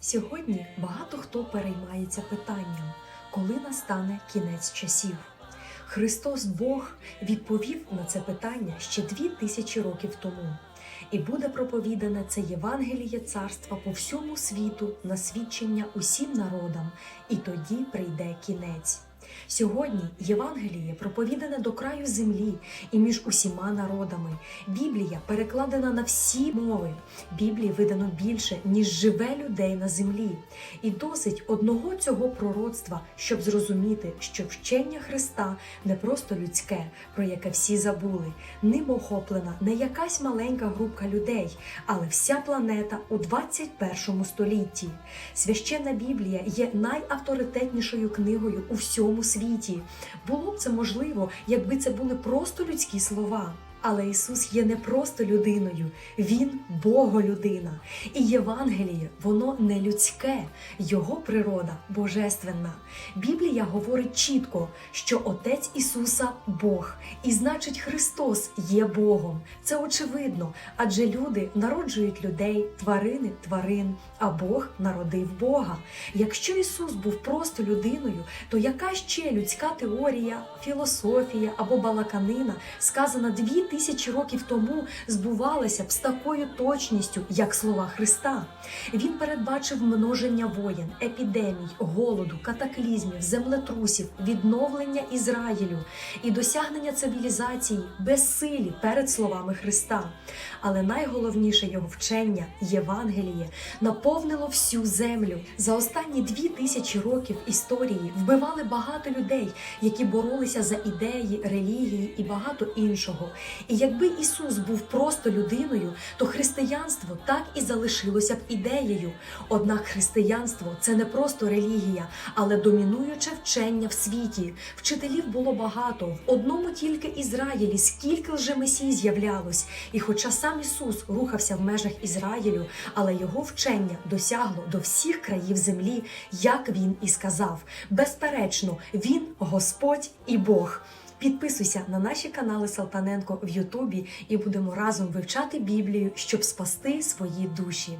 Сьогодні багато хто переймається питанням, коли настане кінець часів. Христос Бог відповів на це питання ще дві тисячі років тому. І буде проповідане це Євангеліє царства по всьому світу на свідчення усім народам, і тоді прийде кінець. Сьогодні Євангеліє проповідане до краю землі і між усіма народами. Біблія перекладена на всі мови. Біблії видано більше, ніж живе людей на землі. І досить одного цього пророцтва, щоб зрозуміти, що вчення Христа не просто людське, про яке всі забули. Ним охоплена не якась маленька групка людей, але вся планета у 21 столітті. Священна Біблія є найавторитетнішою книгою у всьому світі. Було б це можливо, якби це були просто людські слова. Але Ісус є не просто людиною, Він Боголюдина. І Євангеліє, воно не людське, Його природа божественна. Біблія говорить чітко, що Отець Ісуса Бог, і значить Христос є Богом. Це очевидно, адже люди народжують людей, тварини тварин, а Бог народив Бога. Якщо Ісус був просто людиною, то яка ще людська теорія, філософія або балаканина, сказана дві тисячі років тому, збувалася б з такою точністю, як слова Христа? Він передбачив множення воєн, епідемій, голоду, катаклізмів, землетрусів, відновлення Ізраїлю і досягнення цивілізації безсилі перед словами Христа. Але найголовніше його вчення Євангеліє наповнило всю землю. За останні дві тисячі років історії вбивали багато людей, які боролися за ідеї, релігії і багато іншого. І якби Ісус був просто людиною, то християнство так і залишилося б ідеєю. Однак християнство це не просто релігія, але домінуюче вчення в світі. Вчителів було багато. В одному тільки Ізраїлі скільки лжемесій з'являлось. І хоча сам Ісус рухався в межах Ізраїлю, але його вчення досягло до всіх країв землі, як він і сказав. Безперечно, він Господь і Бог. Підписуйся на наші канали Салтаненко в Ютубі і будемо разом вивчати Біблію, щоб спасти свої душі.